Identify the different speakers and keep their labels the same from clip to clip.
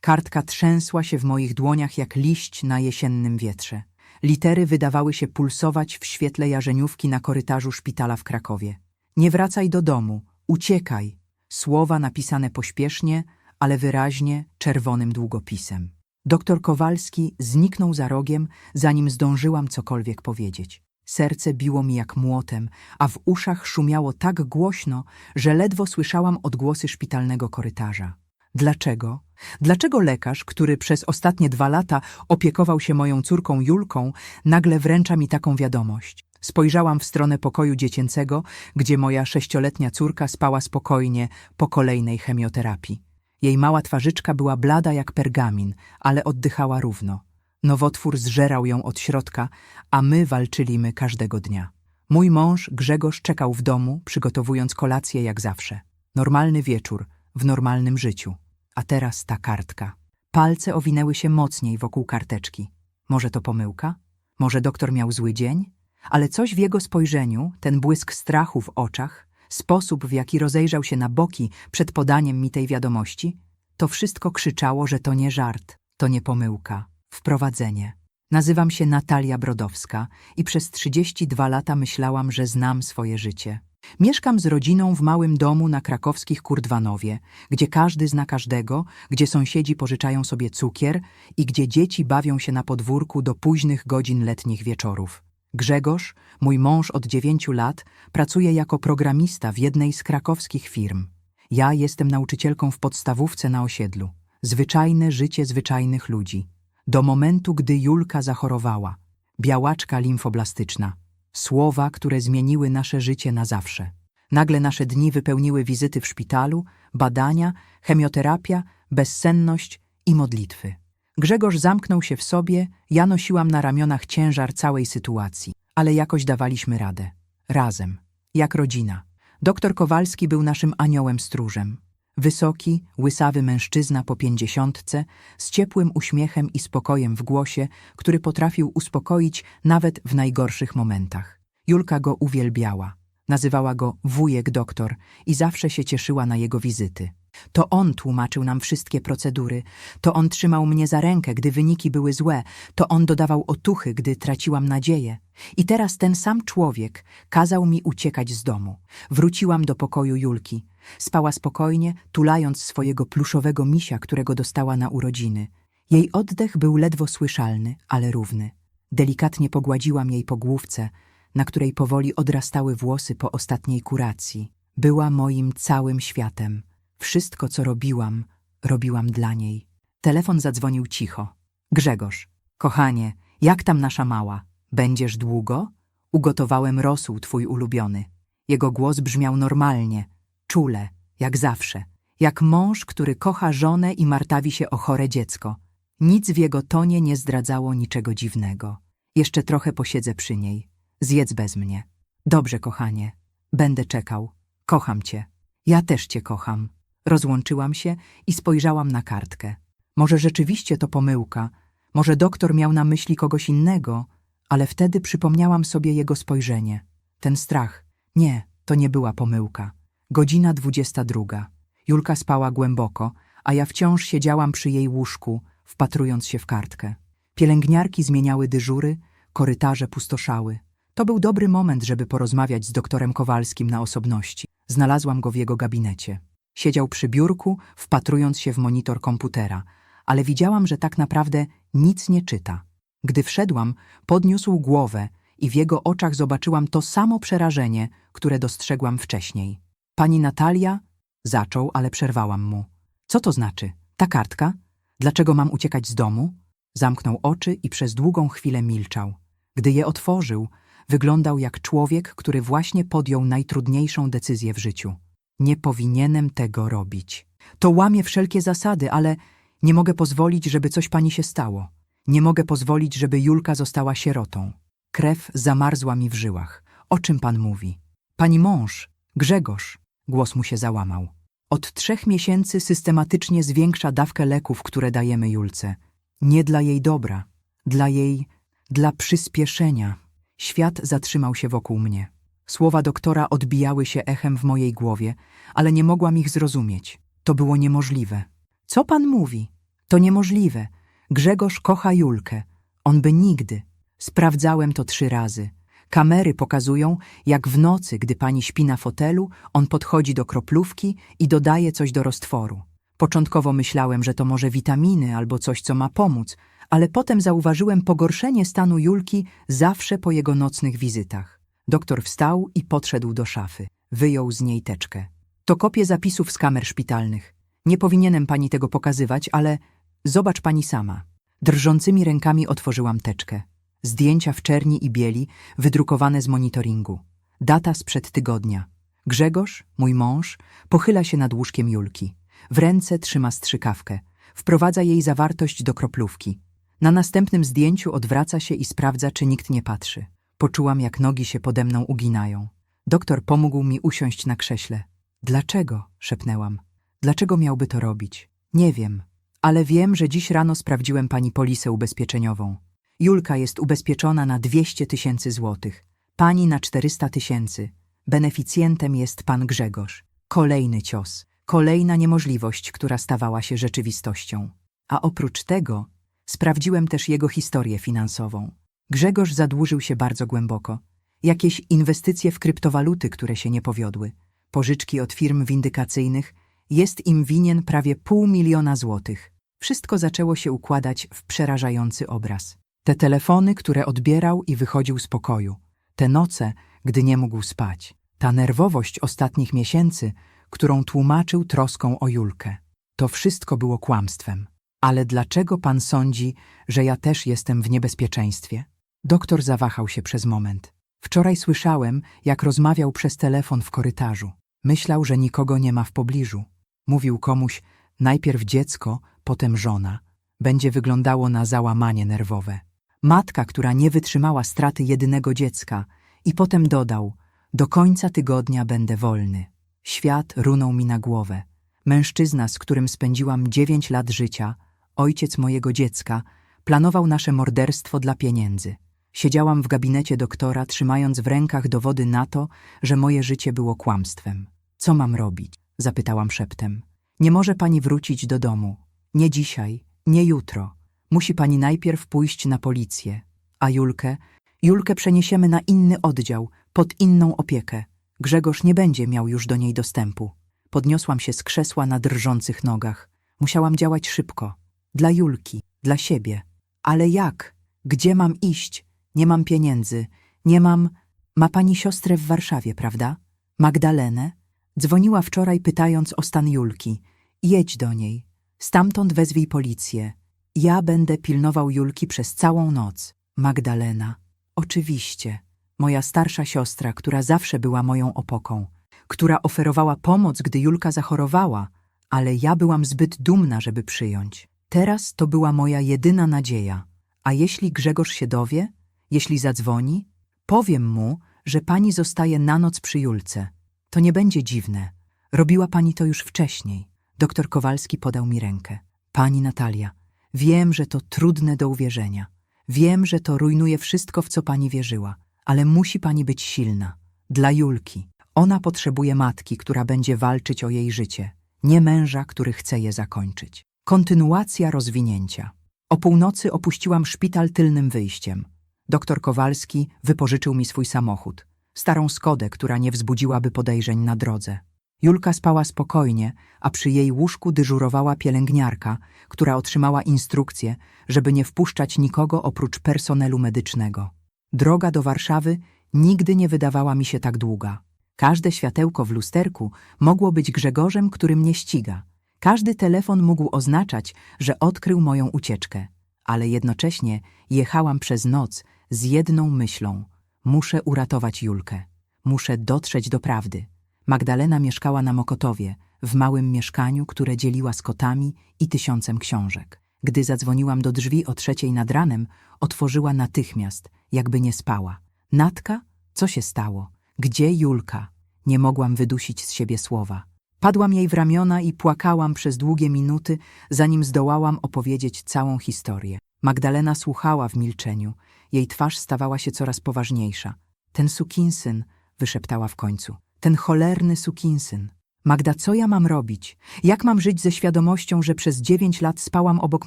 Speaker 1: Kartka trzęsła się w moich dłoniach jak liść na jesiennym wietrze. Litery wydawały się pulsować w świetle jarzeniówki na korytarzu szpitala w Krakowie. Nie wracaj do domu, uciekaj. Słowa napisane pośpiesznie, ale wyraźnie, czerwonym długopisem. Doktor Kowalski zniknął za rogiem, zanim zdążyłam cokolwiek powiedzieć. Serce biło mi jak młotem, a w uszach szumiało tak głośno, że ledwo słyszałam odgłosy szpitalnego korytarza. Dlaczego? Dlaczego lekarz, który przez ostatnie dwa lata opiekował się moją córką Julką, nagle wręcza mi taką wiadomość? Spojrzałam w stronę pokoju dziecięcego, gdzie moja sześcioletnia córka spała spokojnie po kolejnej chemioterapii. Jej mała twarzyczka była blada jak pergamin, ale oddychała równo. Nowotwór zżerał ją od środka, a my walczyliśmy każdego dnia. Mój mąż Grzegorz czekał w domu, przygotowując kolację jak zawsze. Normalny wieczór, w normalnym życiu. A teraz ta kartka. Palce owinęły się mocniej wokół karteczki. Może to pomyłka? Może doktor miał zły dzień? Ale coś w jego spojrzeniu, ten błysk strachu w oczach, sposób, w jaki rozejrzał się na boki przed podaniem mi tej wiadomości, to wszystko krzyczało, że to nie żart, to nie pomyłka. Wprowadzenie. Nazywam się Natalia Brodowska i przez 32 lata myślałam, że znam swoje życie. Mieszkam z rodziną w małym domu na krakowskich Kurdwanowie, gdzie każdy zna każdego, gdzie sąsiedzi pożyczają sobie cukier i gdzie dzieci bawią się na podwórku do późnych godzin letnich wieczorów. Grzegorz, mój mąż od dziewięciu lat, pracuje jako programista w jednej z krakowskich firm. Ja jestem nauczycielką w podstawówce na osiedlu. Zwyczajne życie zwyczajnych ludzi. Do momentu, gdy Julka zachorowała. Białaczka limfoblastyczna. Słowa, które zmieniły nasze życie na zawsze. Nagle nasze dni wypełniły wizyty w szpitalu, badania, chemioterapia, bezsenność i modlitwy. Grzegorz zamknął się w sobie, ja nosiłam na ramionach ciężar całej sytuacji, ale jakoś dawaliśmy radę. Razem, jak rodzina. Doktor Kowalski był naszym aniołem stróżem. Wysoki, łysawy mężczyzna po pięćdziesiątce, z ciepłym uśmiechem i spokojem w głosie, który potrafił uspokoić nawet w najgorszych momentach. Julka go uwielbiała. Nazywała go wujek doktor i zawsze się cieszyła na jego wizyty. To on tłumaczył nam wszystkie procedury, to on trzymał mnie za rękę, gdy wyniki były złe, to on dodawał otuchy, gdy traciłam nadzieję. I teraz ten sam człowiek kazał mi uciekać z domu. Wróciłam do pokoju Julki. Spała spokojnie, tulając swojego pluszowego misia, którego dostała na urodziny. Jej oddech był ledwo słyszalny, ale równy. Delikatnie pogładziłam jej po główce, na której powoli odrastały włosy po ostatniej kuracji. Była moim całym światem. Wszystko, co robiłam, robiłam dla niej. Telefon zadzwonił cicho. Grzegorz, kochanie, jak tam nasza mała? Będziesz długo? Ugotowałem rosół twój ulubiony. Jego głos brzmiał normalnie, czule, jak zawsze. Jak mąż, który kocha żonę i martawi się o chore dziecko. Nic w jego tonie nie zdradzało niczego dziwnego. Jeszcze trochę posiedzę przy niej. Zjedz bez mnie. Dobrze, kochanie. Będę czekał. Kocham cię. Ja też cię kocham. Rozłączyłam się i spojrzałam na kartkę. Może rzeczywiście to pomyłka, może doktor miał na myśli kogoś innego, ale wtedy przypomniałam sobie jego spojrzenie. Ten strach. Nie, to nie była pomyłka. Godzina dwudziesta druga. Julka spała głęboko, a ja wciąż siedziałam przy jej łóżku, wpatrując się w kartkę. Pielęgniarki zmieniały dyżury, korytarze pustoszały. To był dobry moment, żeby porozmawiać z doktorem Kowalskim na osobności. Znalazłam go w jego gabinecie. Siedział przy biurku, wpatrując się w monitor komputera, ale widziałam, że tak naprawdę nic nie czyta. Gdy wszedłam, podniósł głowę i w jego oczach zobaczyłam to samo przerażenie, które dostrzegłam wcześniej. Pani Natalia? Zaczął, ale przerwałam mu. Co to znaczy? Ta kartka? Dlaczego mam uciekać z domu? Zamknął oczy i przez długą chwilę milczał. Gdy je otworzył, wyglądał jak człowiek, który właśnie podjął najtrudniejszą decyzję w życiu. Nie powinienem tego robić. To łamie wszelkie zasady, ale nie mogę pozwolić, żeby coś pani się stało. Nie mogę pozwolić, żeby Julka została sierotą. Krew zamarzła mi w żyłach. O czym pan mówi? Pani mąż, Grzegorz, głos mu się załamał. Od trzech miesięcy systematycznie zwiększa dawkę leków, które dajemy Julce. Nie dla jej dobra, dla jej, dla przyspieszenia. Świat zatrzymał się wokół mnie. Słowa doktora odbijały się echem w mojej głowie, ale nie mogłam ich zrozumieć. To było niemożliwe. Co pan mówi? To niemożliwe. Grzegorz kocha Julkę. On by nigdy. Sprawdzałem to trzy razy. Kamery pokazują, jak w nocy, gdy pani śpi na fotelu, on podchodzi do kroplówki i dodaje coś do roztworu. Początkowo myślałem, że to może witaminy albo coś, co ma pomóc, ale potem zauważyłem pogorszenie stanu Julki zawsze po jego nocnych wizytach. Doktor wstał i podszedł do szafy. Wyjął z niej teczkę. To kopie zapisów z kamer szpitalnych. Nie powinienem pani tego pokazywać, ale zobacz pani sama. Drżącymi rękami otworzyłam teczkę. Zdjęcia w czerni i bieli, wydrukowane z monitoringu. Data sprzed tygodnia. Grzegorz, mój mąż, pochyla się nad łóżkiem Julki. W ręce trzyma strzykawkę. Wprowadza jej zawartość do kroplówki. Na następnym zdjęciu odwraca się i sprawdza, czy nikt nie patrzy. Poczułam, jak nogi się pode mną uginają. Doktor pomógł mi usiąść na krześle. Dlaczego? szepnęłam. Dlaczego miałby to robić? Nie wiem, ale wiem, że dziś rano sprawdziłem pani polisę ubezpieczeniową. Julka jest ubezpieczona na 200 tysięcy złotych, pani na 400 tysięcy. Beneficjentem jest pan Grzegorz. Kolejny cios, kolejna niemożliwość, która stawała się rzeczywistością. A oprócz tego sprawdziłem też jego historię finansową. Grzegorz zadłużył się bardzo głęboko. Jakieś inwestycje w kryptowaluty, które się nie powiodły, pożyczki od firm windykacyjnych, jest im winien prawie pół miliona złotych. Wszystko zaczęło się układać w przerażający obraz. Te telefony, które odbierał i wychodził z pokoju, te noce, gdy nie mógł spać, ta nerwowość ostatnich miesięcy, którą tłumaczył troską o Julkę. To wszystko było kłamstwem. Ale dlaczego pan sądzi, że ja też jestem w niebezpieczeństwie? Doktor zawahał się przez moment. Wczoraj słyszałem, jak rozmawiał przez telefon w korytarzu. Myślał, że nikogo nie ma w pobliżu. Mówił komuś, najpierw dziecko, potem żona. Będzie wyglądało na załamanie nerwowe. Matka, która nie wytrzymała straty jedynego dziecka i potem dodał, do końca tygodnia będę wolny. Świat runął mi na głowę. Mężczyzna, z którym spędziłam dziewięć lat życia, ojciec mojego dziecka, planował nasze morderstwo dla pieniędzy. Siedziałam w gabinecie doktora, trzymając w rękach dowody na to, że moje życie było kłamstwem. Co mam robić? Zapytałam szeptem. Nie może pani wrócić do domu. Nie dzisiaj, nie jutro. Musi pani najpierw pójść na policję. A Julkę? Julkę przeniesiemy na inny oddział, pod inną opiekę. Grzegorz nie będzie miał już do niej dostępu. Podniosłam się z krzesła na drżących nogach. Musiałam działać szybko. Dla Julki, dla siebie. Ale jak? Gdzie mam iść? Nie mam pieniędzy. Nie mam... Ma pani siostrę w Warszawie, prawda? Magdalenę? Dzwoniła wczoraj pytając o stan Julki. Jedź do niej. Stamtąd wezwij policję. Ja będę pilnował Julki przez całą noc. Magdalena. Oczywiście. Moja starsza siostra, która zawsze była moją opoką. Która oferowała pomoc, gdy Julka zachorowała, ale ja byłam zbyt dumna, żeby przyjąć. Teraz to była moja jedyna nadzieja. A jeśli Grzegorz się dowie? Jeśli zadzwoni? Powiem mu, że pani zostaje na noc przy Julce. To nie będzie dziwne. Robiła pani to już wcześniej. Doktor Kowalski podał mi rękę. Pani Natalia, wiem, że to trudne do uwierzenia. Wiem, że to rujnuje wszystko, w co pani wierzyła. Ale musi pani być silna. Dla Julki. Ona potrzebuje matki, która będzie walczyć o jej życie. Nie męża, który chce je zakończyć. Kontynuacja rozwinięcia. O północy opuściłam szpital tylnym wyjściem. Doktor Kowalski wypożyczył mi swój samochód. Starą Skodę, która nie wzbudziłaby podejrzeń na drodze. Julka spała spokojnie, a przy jej łóżku dyżurowała pielęgniarka, która otrzymała instrukcję, żeby nie wpuszczać nikogo oprócz personelu medycznego. Droga do Warszawy nigdy nie wydawała mi się tak długa. Każde światełko w lusterku mogło być Grzegorzem, który mnie ściga. Każdy telefon mógł oznaczać, że odkrył moją ucieczkę. Ale jednocześnie jechałam przez noc z jedną myślą. Muszę uratować Julkę. Muszę dotrzeć do prawdy. Magdalena mieszkała na Mokotowie, w małym mieszkaniu, które dzieliła z kotami i tysiącem książek. Gdy zadzwoniłam do drzwi o trzeciej nad ranem, otworzyła natychmiast, jakby nie spała. Natka? Co się stało? Gdzie Julka? Nie mogłam wydusić z siebie słowa. Padłam jej w ramiona i płakałam przez długie minuty, zanim zdołałam opowiedzieć całą historię. Magdalena słuchała w milczeniu. Jej twarz stawała się coraz poważniejsza. Ten sukinsyn, wyszeptała w końcu. Ten cholerny sukinsyn. Magda, co ja mam robić? Jak mam żyć ze świadomością, że przez dziewięć lat spałam obok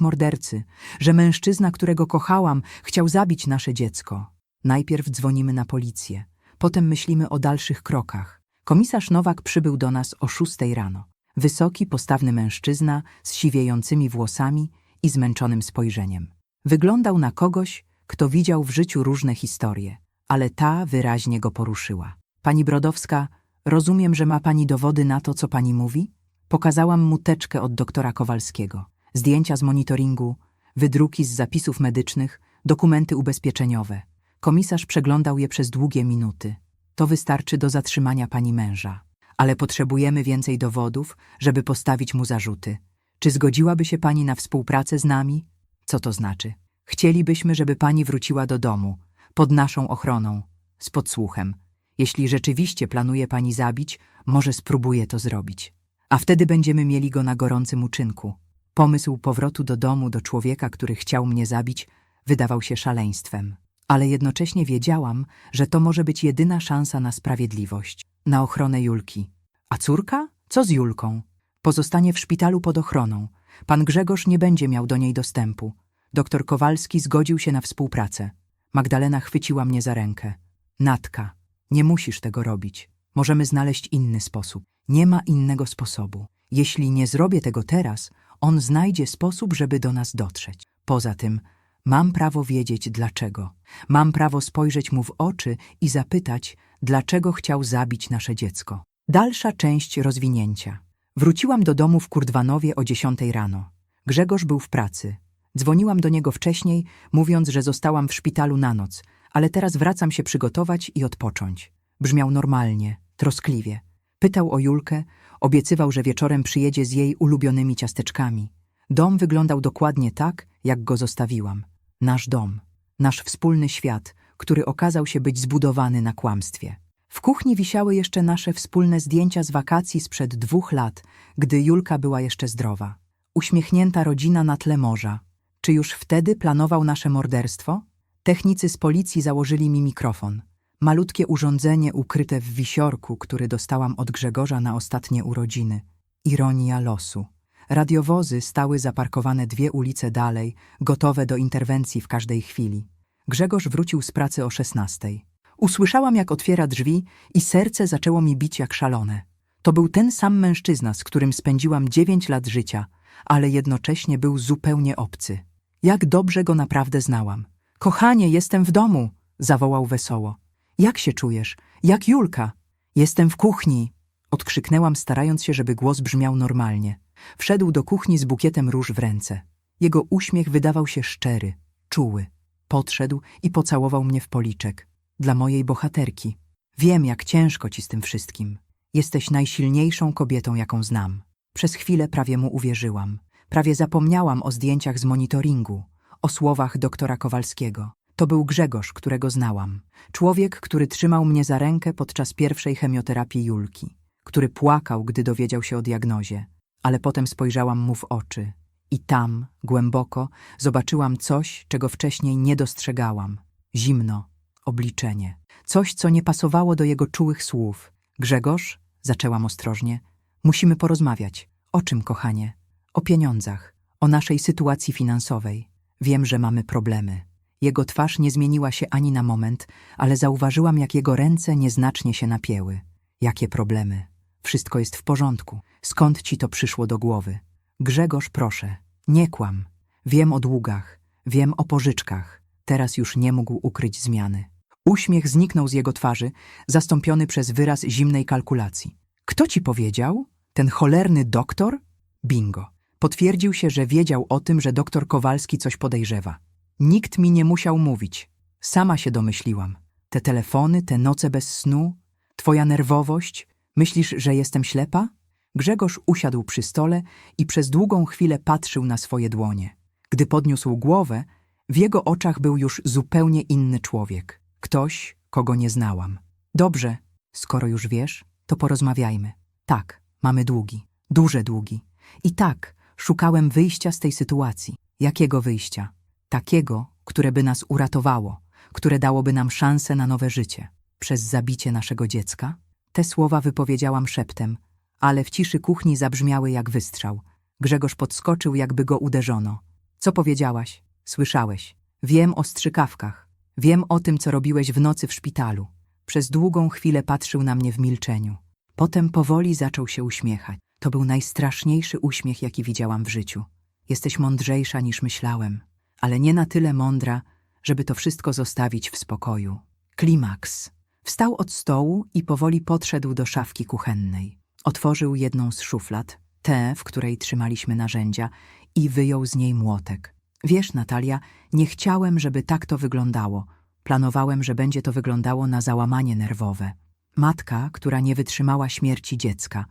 Speaker 1: mordercy, że mężczyzna, którego kochałam, chciał zabić nasze dziecko? Najpierw dzwonimy na policję, potem myślimy o dalszych krokach. Komisarz Nowak przybył do nas o szóstej rano. Wysoki, postawny mężczyzna z siwiejącymi włosami i zmęczonym spojrzeniem. Wyglądał na kogoś, kto widział w życiu różne historie, ale ta wyraźnie go poruszyła. Pani Brodowska, rozumiem, że ma pani dowody na to, co pani mówi? Pokazałam mu teczkę od doktora Kowalskiego, zdjęcia z monitoringu, wydruki z zapisów medycznych, dokumenty ubezpieczeniowe. Komisarz przeglądał je przez długie minuty. To wystarczy do zatrzymania pani męża. Ale potrzebujemy więcej dowodów, żeby postawić mu zarzuty. Czy zgodziłaby się pani na współpracę z nami? Co to znaczy? Chcielibyśmy, żeby pani wróciła do domu, pod naszą ochroną, z podsłuchem. Jeśli rzeczywiście planuje pani zabić, może spróbuje to zrobić. A wtedy będziemy mieli go na gorącym uczynku. Pomysł powrotu do domu do człowieka, który chciał mnie zabić, wydawał się szaleństwem. Ale jednocześnie wiedziałam, że to może być jedyna szansa na sprawiedliwość, na ochronę Julki. A córka? Co z Julką? Pozostanie w szpitalu pod ochroną. Pan Grzegorz nie będzie miał do niej dostępu. Doktor Kowalski zgodził się na współpracę. Magdalena chwyciła mnie za rękę. Natka, nie musisz tego robić. Możemy znaleźć inny sposób. Nie ma innego sposobu. Jeśli nie zrobię tego teraz, on znajdzie sposób, żeby do nas dotrzeć. Poza tym, mam prawo wiedzieć dlaczego. Mam prawo spojrzeć mu w oczy i zapytać, dlaczego chciał zabić nasze dziecko. Dalsza część rozwinięcia. Wróciłam do domu w Kurdwanowie o dziesiątej rano. Grzegorz był w pracy. Dzwoniłam do niego wcześniej, mówiąc, że zostałam w szpitalu na noc, ale teraz wracam się przygotować i odpocząć. Brzmiał normalnie, troskliwie. Pytał o Julkę, obiecywał, że wieczorem przyjedzie z jej ulubionymi ciasteczkami. Dom wyglądał dokładnie tak, jak go zostawiłam. Nasz dom, nasz wspólny świat, który okazał się być zbudowany na kłamstwie. W kuchni wisiały jeszcze nasze wspólne zdjęcia z wakacji sprzed dwóch lat, gdy Julka była jeszcze zdrowa. Uśmiechnięta rodzina na tle morza. Czy już wtedy planował nasze morderstwo? Technicy z policji założyli mi mikrofon. Malutkie urządzenie ukryte w wisiorku, który dostałam od Grzegorza na ostatnie urodziny. Ironia losu. Radiowozy stały zaparkowane dwie ulice dalej, gotowe do interwencji w każdej chwili. Grzegorz wrócił z pracy o szesnastej. Usłyszałam, jak otwiera drzwi i serce zaczęło mi bić jak szalone. To był ten sam mężczyzna, z którym spędziłam dziewięć lat życia, ale jednocześnie był zupełnie obcy. Jak dobrze go naprawdę znałam. Kochanie, jestem w domu, zawołał wesoło. Jak się czujesz? Jak Julka? Jestem w kuchni, odkrzyknęłam, starając się, żeby głos brzmiał normalnie. Wszedł do kuchni z bukietem róż w ręce. Jego uśmiech wydawał się szczery, czuły. Podszedł i pocałował mnie w policzek. Dla mojej bohaterki. Wiem, jak ciężko ci z tym wszystkim. Jesteś najsilniejszą kobietą, jaką znam. Przez chwilę prawie mu uwierzyłam. Prawie zapomniałam o zdjęciach z monitoringu, o słowach doktora Kowalskiego. To był Grzegorz, którego znałam. Człowiek, który trzymał mnie za rękę podczas pierwszej chemioterapii Julki. Który płakał, gdy dowiedział się o diagnozie. Ale potem spojrzałam mu w oczy. I tam, głęboko, zobaczyłam coś, czego wcześniej nie dostrzegałam. Zimno, obliczenie. Coś, co nie pasowało do jego czułych słów. Grzegorz, zaczęłam ostrożnie, musimy porozmawiać. O czym, kochanie? O pieniądzach, o naszej sytuacji finansowej. Wiem, że mamy problemy. Jego twarz nie zmieniła się ani na moment, ale zauważyłam, jak jego ręce nieznacznie się napięły. Jakie problemy? Wszystko jest w porządku. Skąd ci to przyszło do głowy? Grzegorz, proszę, nie kłam. Wiem o długach, wiem o pożyczkach. Teraz już nie mógł ukryć zmiany. Uśmiech zniknął z jego twarzy, zastąpiony przez wyraz zimnej kalkulacji. Kto ci powiedział? Ten cholerny doktor? Bingo. Potwierdził się, że wiedział o tym, że doktor Kowalski coś podejrzewa. Nikt mi nie musiał mówić. Sama się domyśliłam. Te telefony, te noce bez snu, twoja nerwowość. Myślisz, że jestem ślepa? Grzegorz usiadł przy stole i przez długą chwilę patrzył na swoje dłonie. Gdy podniósł głowę, w jego oczach był już zupełnie inny człowiek. Ktoś, kogo nie znałam. Dobrze, skoro już wiesz, to porozmawiajmy. Tak, mamy długi, duże długi. I tak, szukałem wyjścia z tej sytuacji. Jakiego wyjścia? Takiego, które by nas uratowało, które dałoby nam szansę na nowe życie. Przez zabicie naszego dziecka? Te słowa wypowiedziałam szeptem, ale w ciszy kuchni zabrzmiały jak wystrzał. Grzegorz podskoczył, jakby go uderzono. Co powiedziałaś? Słyszałeś. Wiem o strzykawkach. Wiem o tym, co robiłeś w nocy w szpitalu. Przez długą chwilę patrzył na mnie w milczeniu. Potem powoli zaczął się uśmiechać. To był najstraszniejszy uśmiech, jaki widziałam w życiu. Jesteś mądrzejsza niż myślałem, ale nie na tyle mądra, żeby to wszystko zostawić w spokoju. Klimaks. Wstał od stołu i powoli podszedł do szafki kuchennej. Otworzył jedną z szuflad, tę, w której trzymaliśmy narzędzia, i wyjął z niej młotek. Wiesz, Natalia, nie chciałem, żeby tak to wyglądało. Planowałem, że będzie to wyglądało na załamanie nerwowe. Matka, która nie wytrzymała śmierci dziecka.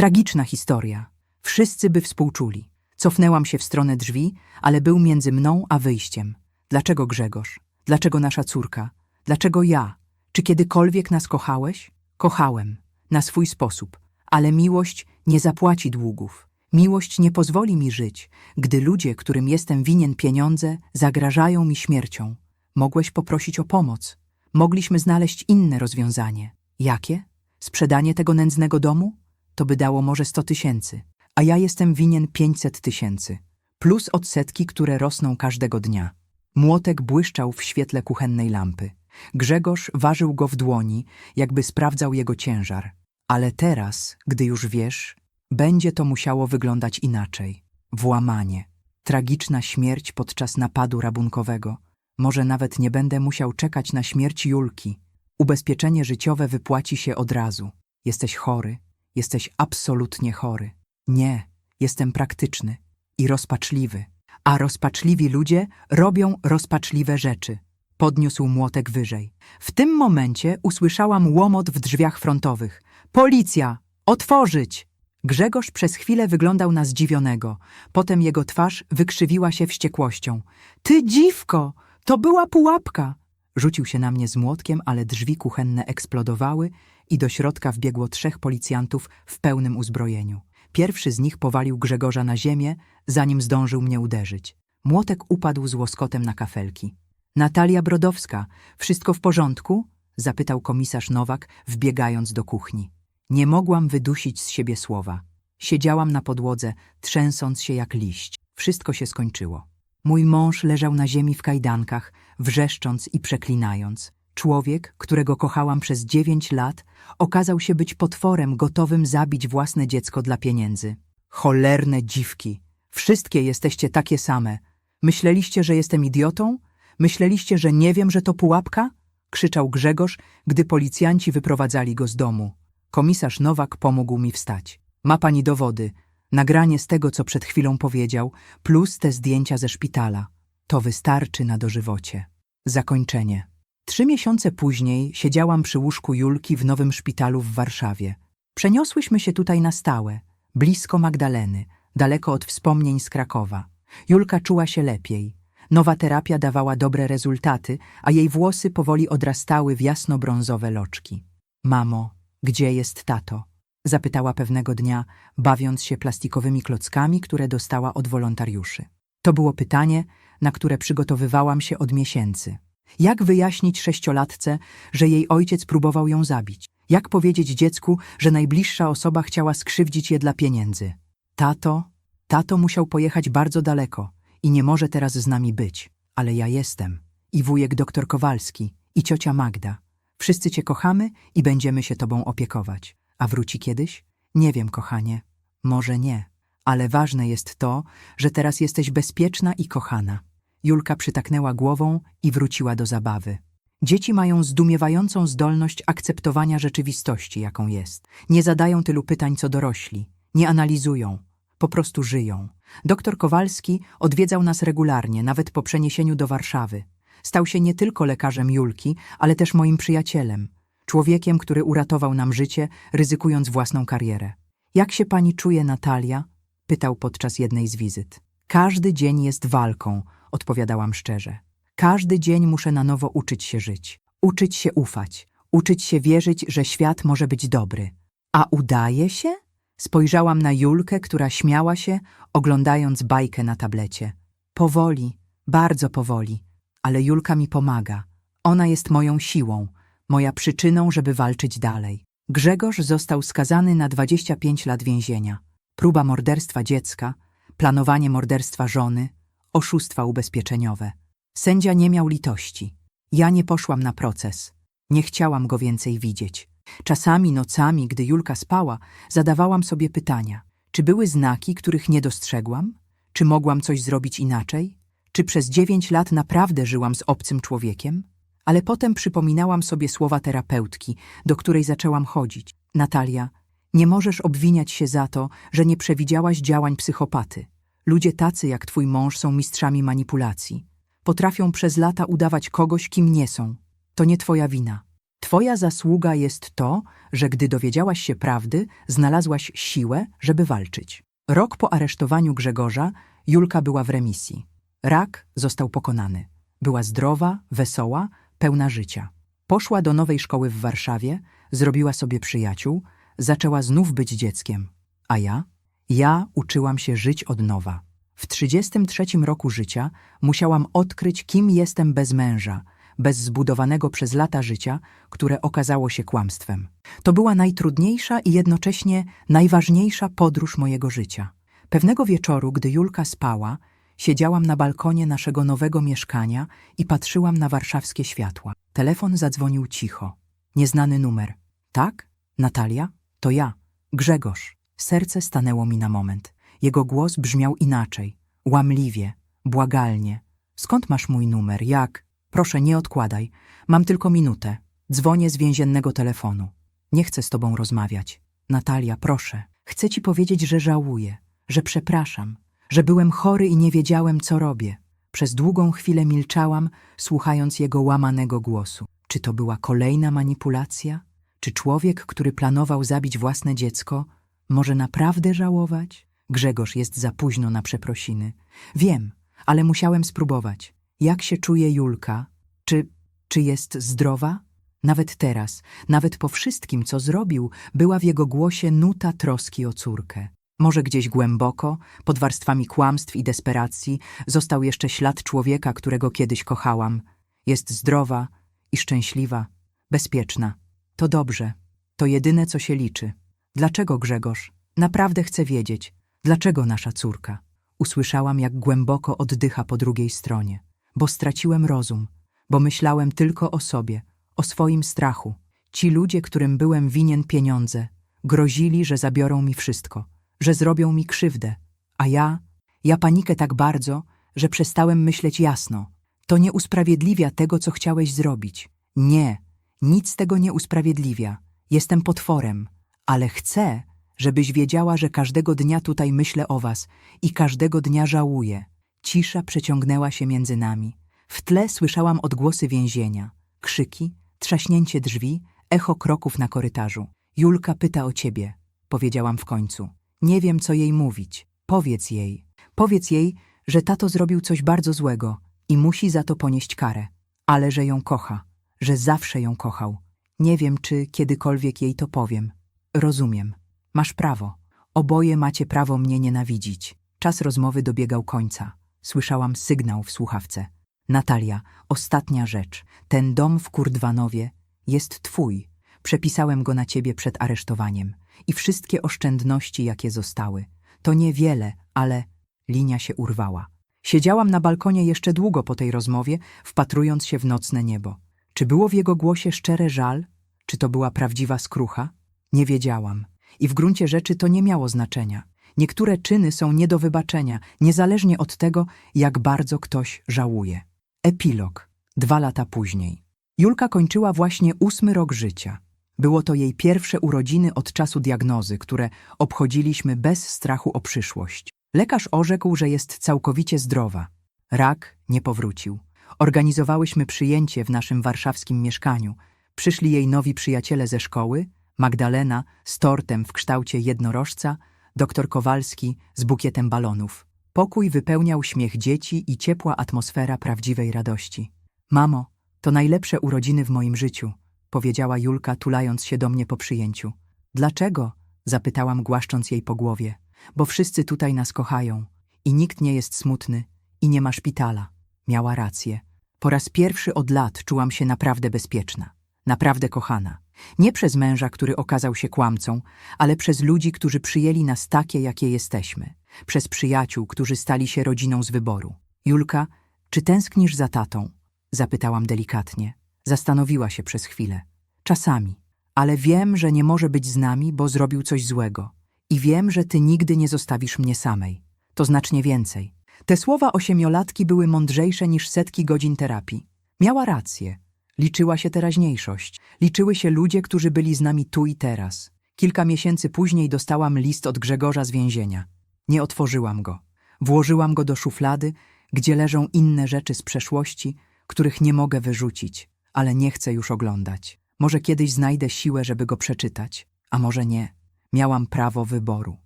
Speaker 1: Tragiczna historia. Wszyscy by współczuli. Cofnęłam się w stronę drzwi, ale był między mną a wyjściem. Dlaczego Grzegorz? Dlaczego nasza córka? Dlaczego ja? Czy kiedykolwiek nas kochałeś? Kochałem. Na swój sposób. Ale miłość nie zapłaci długów. Miłość nie pozwoli mi żyć, gdy ludzie, którym jestem winien pieniądze, zagrażają mi śmiercią. Mogłeś poprosić o pomoc. Mogliśmy znaleźć inne rozwiązanie. Jakie? Sprzedanie tego nędznego domu? To by dało może sto tysięcy. A ja jestem winien pięćset tysięcy. Plus odsetki, które rosną każdego dnia. Młotek błyszczał w świetle kuchennej lampy. Grzegorz ważył go w dłoni, jakby sprawdzał jego ciężar. Ale teraz, gdy już wiesz, będzie to musiało wyglądać inaczej. Włamanie. Tragiczna śmierć podczas napadu rabunkowego. Może nawet nie będę musiał czekać na śmierć Julki. Ubezpieczenie życiowe wypłaci się od razu. Jesteś chory. Jesteś absolutnie chory. Nie, jestem praktyczny i rozpaczliwy. A rozpaczliwi ludzie robią rozpaczliwe rzeczy. Podniósł młotek wyżej. W tym momencie usłyszałam łomot w drzwiach frontowych. Policja! Otworzyć! Grzegorz przez chwilę wyglądał na zdziwionego. Potem jego twarz wykrzywiła się wściekłością. Ty dziwko! To była pułapka! Rzucił się na mnie z młotkiem, ale drzwi kuchenne eksplodowały i do środka wbiegło trzech policjantów w pełnym uzbrojeniu. Pierwszy z nich powalił Grzegorza na ziemię, zanim zdążył mnie uderzyć. Młotek upadł z łoskotem na kafelki. Natalia Brodowska, wszystko w porządku? zapytał komisarz Nowak, wbiegając do kuchni. Nie mogłam wydusić z siebie słowa. Siedziałam na podłodze, trzęsąc się jak liść. Wszystko się skończyło. Mój mąż leżał na ziemi w kajdankach, wrzeszcząc i przeklinając. Człowiek, którego kochałam przez dziewięć lat, okazał się być potworem gotowym zabić własne dziecko dla pieniędzy. Cholerne dziwki! Wszystkie jesteście takie same. Myśleliście, że jestem idiotą? Myśleliście, że nie wiem, że to pułapka? Krzyczał Grzegorz, gdy policjanci wyprowadzali go z domu. Komisarz Nowak pomógł mi wstać. Ma pani dowody. Nagranie z tego, co przed chwilą powiedział, plus te zdjęcia ze szpitala. To wystarczy na dożywocie. Zakończenie. Trzy miesiące później siedziałam przy łóżku Julki w nowym szpitalu w Warszawie. Przeniosłyśmy się tutaj na stałe, blisko Magdaleny, daleko od wspomnień z Krakowa. Julka czuła się lepiej. Nowa terapia dawała dobre rezultaty, a jej włosy powoli odrastały w jasno-brązowe loczki. Mamo, gdzie jest tato? Zapytała pewnego dnia, bawiąc się plastikowymi klockami, które dostała od wolontariuszy. To było pytanie, na które przygotowywałam się od miesięcy. Jak wyjaśnić sześciolatce, że jej ojciec próbował ją zabić? Jak powiedzieć dziecku, że najbliższa osoba chciała skrzywdzić je dla pieniędzy? Tato, tato musiał pojechać bardzo daleko i nie może teraz z nami być, ale ja jestem. I wujek doktor Kowalski, i ciocia Magda. Wszyscy cię kochamy i będziemy się tobą opiekować. A wróci kiedyś? Nie wiem, kochanie. Może nie. Ale ważne jest to, że teraz jesteś bezpieczna i kochana. Julka przytaknęła głową i wróciła do zabawy. Dzieci mają zdumiewającą zdolność akceptowania rzeczywistości, jaką jest. Nie zadają tylu pytań co dorośli, nie analizują, po prostu żyją. Doktor Kowalski odwiedzał nas regularnie, nawet po przeniesieniu do Warszawy. Stał się nie tylko lekarzem Julki, ale też moim przyjacielem, człowiekiem, który uratował nam życie, ryzykując własną karierę. Jak się pani czuje, Natalia? pytał podczas jednej z wizyt. Każdy dzień jest walką, odpowiadałam szczerze. Każdy dzień muszę na nowo uczyć się żyć, uczyć się ufać, uczyć się wierzyć, że świat może być dobry. A udaje się? Spojrzałam na Julkę, która śmiała się, oglądając bajkę na tablecie. Powoli, bardzo powoli, ale Julka mi pomaga. Ona jest moją siłą, moja przyczyną, żeby walczyć dalej. Grzegorz został skazany na 25 lat więzienia. Próba morderstwa dziecka, planowanie morderstwa żony, oszustwa ubezpieczeniowe. Sędzia nie miał litości. Ja nie poszłam na proces. Nie chciałam go więcej widzieć. Czasami nocami, gdy Julka spała, zadawałam sobie pytania. Czy były znaki, których nie dostrzegłam? Czy mogłam coś zrobić inaczej? Czy przez dziewięć lat naprawdę żyłam z obcym człowiekiem? Ale potem przypominałam sobie słowa terapeutki, do której zaczęłam chodzić. Natalia, nie możesz obwiniać się za to, że nie przewidziałaś działań psychopaty. Ludzie tacy jak twój mąż są mistrzami manipulacji. Potrafią przez lata udawać kogoś, kim nie są. To nie twoja wina. Twoja zasługa jest to, że gdy dowiedziałaś się prawdy, znalazłaś siłę, żeby walczyć. Rok po aresztowaniu Grzegorza Julka była w remisji. Rak został pokonany. Była zdrowa, wesoła, pełna życia. Poszła do nowej szkoły w Warszawie, zrobiła sobie przyjaciół, zaczęła znów być dzieckiem. A ja? Ja uczyłam się żyć od nowa. W 33 roku życia musiałam odkryć, kim jestem bez męża, bez zbudowanego przez lata życia, które okazało się kłamstwem. To była najtrudniejsza i jednocześnie najważniejsza podróż mojego życia. Pewnego wieczoru, gdy Julka spała, siedziałam na balkonie naszego nowego mieszkania i patrzyłam na warszawskie światła. Telefon zadzwonił cicho. Nieznany numer. Tak? Natalia? To ja. Grzegorz. Serce stanęło mi na moment. Jego głos brzmiał inaczej. Łamliwie, błagalnie. Skąd masz mój numer? Jak? Proszę, nie odkładaj. Mam tylko minutę. Dzwonię z więziennego telefonu. Nie chcę z tobą rozmawiać. Natalia, proszę. Chcę ci powiedzieć, że żałuję, że przepraszam, że byłem chory i nie wiedziałem, co robię. Przez długą chwilę milczałam, słuchając jego łamanego głosu. Czy to była kolejna manipulacja? Czy człowiek, który planował zabić własne dziecko, może naprawdę żałować? Grzegorz jest za późno na przeprosiny. Wiem, ale musiałem spróbować. Jak się czuje Julka? Czy, czy jest zdrowa? Nawet teraz, nawet po wszystkim, co zrobił, była w jego głosie nuta troski o córkę. Może gdzieś głęboko, pod warstwami kłamstw i desperacji, został jeszcze ślad człowieka, którego kiedyś kochałam. Jest zdrowa i szczęśliwa, bezpieczna. To dobrze. To jedyne, co się liczy. Dlaczego Grzegorz? Naprawdę chcę wiedzieć. Dlaczego nasza córka? Usłyszałam, jak głęboko oddycha po drugiej stronie. Bo straciłem rozum. Bo myślałem tylko o sobie, o swoim strachu. Ci ludzie, którym byłem winien pieniądze, grozili, że zabiorą mi wszystko, że zrobią mi krzywdę. A ja, ja panikę tak bardzo, że przestałem myśleć jasno. To nie usprawiedliwia tego, co chciałeś zrobić. Nie, nic tego nie usprawiedliwia. Jestem potworem, ale chcę, żebyś wiedziała, że każdego dnia tutaj myślę o was i każdego dnia żałuję. Cisza przeciągnęła się między nami. W tle słyszałam odgłosy więzienia, krzyki, trzaśnięcie drzwi, echo kroków na korytarzu. Julka pyta o ciebie, powiedziałam w końcu. Nie wiem, co jej mówić. Powiedz jej. Powiedz jej, że tato zrobił coś bardzo złego i musi za to ponieść karę, ale że ją kocha, że zawsze ją kochał. Nie wiem, czy kiedykolwiek jej to powiem. Rozumiem. Masz prawo. Oboje macie prawo mnie nienawidzić. Czas rozmowy dobiegał końca. Słyszałam sygnał w słuchawce. Natalia, ostatnia rzecz. Ten dom w Kurdwanowie jest twój. Przepisałem go na ciebie przed aresztowaniem. I wszystkie oszczędności, jakie zostały. To niewiele, ale linia się urwała. Siedziałam na balkonie jeszcze długo po tej rozmowie, wpatrując się w nocne niebo. Czy było w jego głosie szczere żal? Czy to była prawdziwa skrucha? Nie wiedziałam. I w gruncie rzeczy to nie miało znaczenia. Niektóre czyny są nie do wybaczenia, niezależnie od tego, jak bardzo ktoś żałuje. Epilog. Dwa lata później. Julka kończyła właśnie ósmy rok życia. Było to jej pierwsze urodziny od czasu diagnozy, które obchodziliśmy bez strachu o przyszłość. Lekarz orzekł, że jest całkowicie zdrowa. Rak nie powrócił. Organizowałyśmy przyjęcie w naszym warszawskim mieszkaniu. Przyszli jej nowi przyjaciele ze szkoły, Magdalena z tortem w kształcie jednorożca, doktor Kowalski z bukietem balonów. Pokój wypełniał śmiech dzieci i ciepła atmosfera prawdziwej radości. Mamo, to najlepsze urodziny w moim życiu, powiedziała Julka, tulając się do mnie po przyjęciu. Dlaczego? zapytałam, głaszcząc jej po głowie. Bo wszyscy tutaj nas kochają i nikt nie jest smutny i nie ma szpitala. Miała rację. Po raz pierwszy od lat czułam się naprawdę bezpieczna. Naprawdę kochana. Nie przez męża, który okazał się kłamcą, ale przez ludzi, którzy przyjęli nas takie, jakie jesteśmy. Przez przyjaciół, którzy stali się rodziną z wyboru. Julka, czy tęsknisz za tatą? Zapytałam delikatnie. Zastanowiła się przez chwilę. Czasami. Ale wiem, że nie może być z nami, bo zrobił coś złego. I wiem, że ty nigdy nie zostawisz mnie samej. To znacznie więcej. Te słowa osiemiolatki były mądrzejsze niż setki godzin terapii. Miała rację. Liczyła się teraźniejszość. Liczyły się ludzie, którzy byli z nami tu i teraz. Kilka miesięcy później dostałam list od Grzegorza z więzienia. Nie otworzyłam go. Włożyłam go do szuflady, gdzie leżą inne rzeczy z przeszłości, których nie mogę wyrzucić, ale nie chcę już oglądać. Może kiedyś znajdę siłę, żeby go przeczytać, a może nie. Miałam prawo wyboru.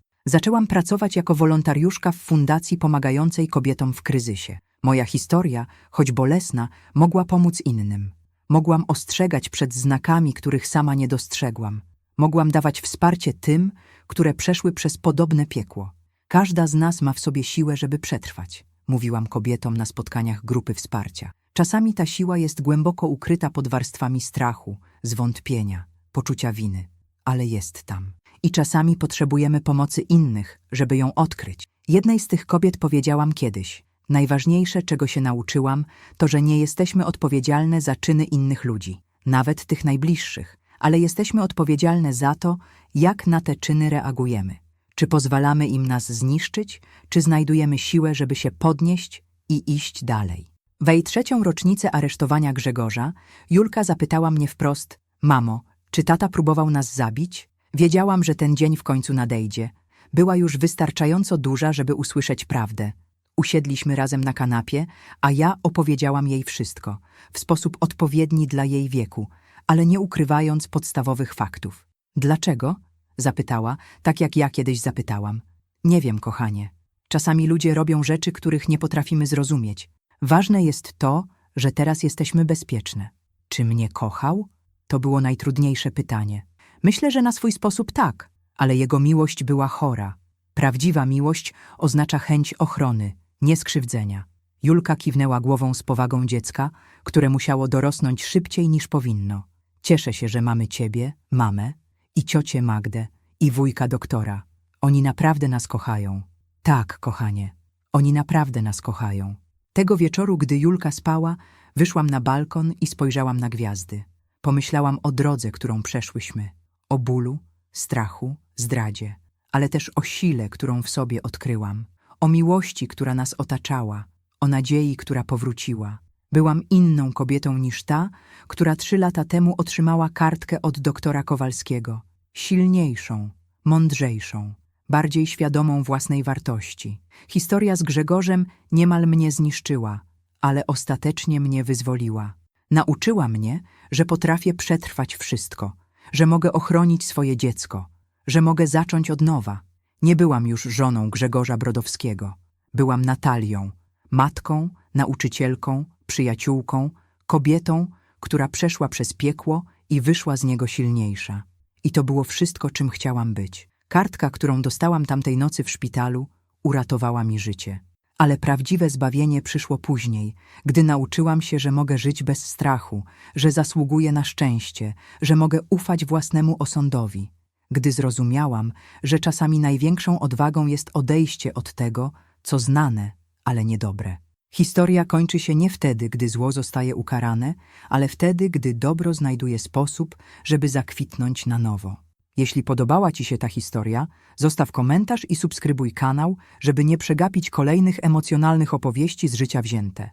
Speaker 1: Zaczęłam pracować jako wolontariuszka w fundacji pomagającej kobietom w kryzysie. Moja historia, choć bolesna, mogła pomóc innym. Mogłam ostrzegać przed znakami, których sama nie dostrzegłam. Mogłam dawać wsparcie tym, które przeszły przez podobne piekło. Każda z nas ma w sobie siłę, żeby przetrwać, mówiłam kobietom na spotkaniach grupy wsparcia. Czasami ta siła jest głęboko ukryta pod warstwami strachu, zwątpienia, poczucia winy, ale jest tam. I czasami potrzebujemy pomocy innych, żeby ją odkryć. Jednej z tych kobiet powiedziałam kiedyś: Najważniejsze, czego się nauczyłam, to, że nie jesteśmy odpowiedzialne za czyny innych ludzi, nawet tych najbliższych, ale jesteśmy odpowiedzialne za to, jak na te czyny reagujemy. Czy pozwalamy im nas zniszczyć, czy znajdujemy siłę, żeby się podnieść i iść dalej. W jej trzecią rocznicę aresztowania Grzegorza, Julka zapytała mnie wprost: Mamo, czy tata próbował nas zabić? Wiedziałam, że ten dzień w końcu nadejdzie. Była już wystarczająco duża, żeby usłyszeć prawdę. Usiedliśmy razem na kanapie, a ja opowiedziałam jej wszystko, w sposób odpowiedni dla jej wieku, ale nie ukrywając podstawowych faktów. Dlaczego? Zapytała, tak jak ja kiedyś zapytałam. Nie wiem, kochanie. Czasami ludzie robią rzeczy, których nie potrafimy zrozumieć. Ważne jest to, że teraz jesteśmy bezpieczne. Czy mnie kochał? To było najtrudniejsze pytanie. Myślę, że na swój sposób tak, ale jego miłość była chora. Prawdziwa miłość oznacza chęć ochrony, nie skrzywdzenia. Julka kiwnęła głową z powagą dziecka, które musiało dorosnąć szybciej niż powinno. Cieszę się, że mamy ciebie, mamę, i ciocię Magdę, i wujka doktora. Oni naprawdę nas kochają. Tak, kochanie, oni naprawdę nas kochają. Tego wieczoru, gdy Julka spała, wyszłam na balkon i spojrzałam na gwiazdy. Pomyślałam o drodze, którą przeszłyśmy. O bólu, strachu, zdradzie, ale też o sile, którą w sobie odkryłam. O miłości, która nas otaczała. O nadziei, która powróciła. Byłam inną kobietą niż ta, która trzy lata temu otrzymała kartkę od doktora Kowalskiego. Silniejszą, mądrzejszą, bardziej świadomą własnej wartości. Historia z Grzegorzem niemal mnie zniszczyła, ale ostatecznie mnie wyzwoliła. Nauczyła mnie, że potrafię przetrwać wszystko, że mogę ochronić swoje dziecko, że mogę zacząć od nowa. Nie byłam już żoną Grzegorza Brodowskiego. Byłam Natalią, matką, nauczycielką, przyjaciółką, kobietą, która przeszła przez piekło i wyszła z niego silniejsza. I to było wszystko, czym chciałam być. Kartka, którą dostałam tamtej nocy w szpitalu, uratowała mi życie. Ale prawdziwe zbawienie przyszło później, gdy nauczyłam się, że mogę żyć bez strachu, że zasługuję na szczęście, że mogę ufać własnemu osądowi. Gdy zrozumiałam, że czasami największą odwagą jest odejście od tego, co znane, ale niedobre. Historia kończy się nie wtedy, gdy zło zostaje ukarane, ale wtedy, gdy dobro znajduje sposób, żeby zakwitnąć na nowo. Jeśli podobała Ci się ta historia, zostaw komentarz i subskrybuj kanał, żeby nie przegapić kolejnych emocjonalnych opowieści z życia wzięte.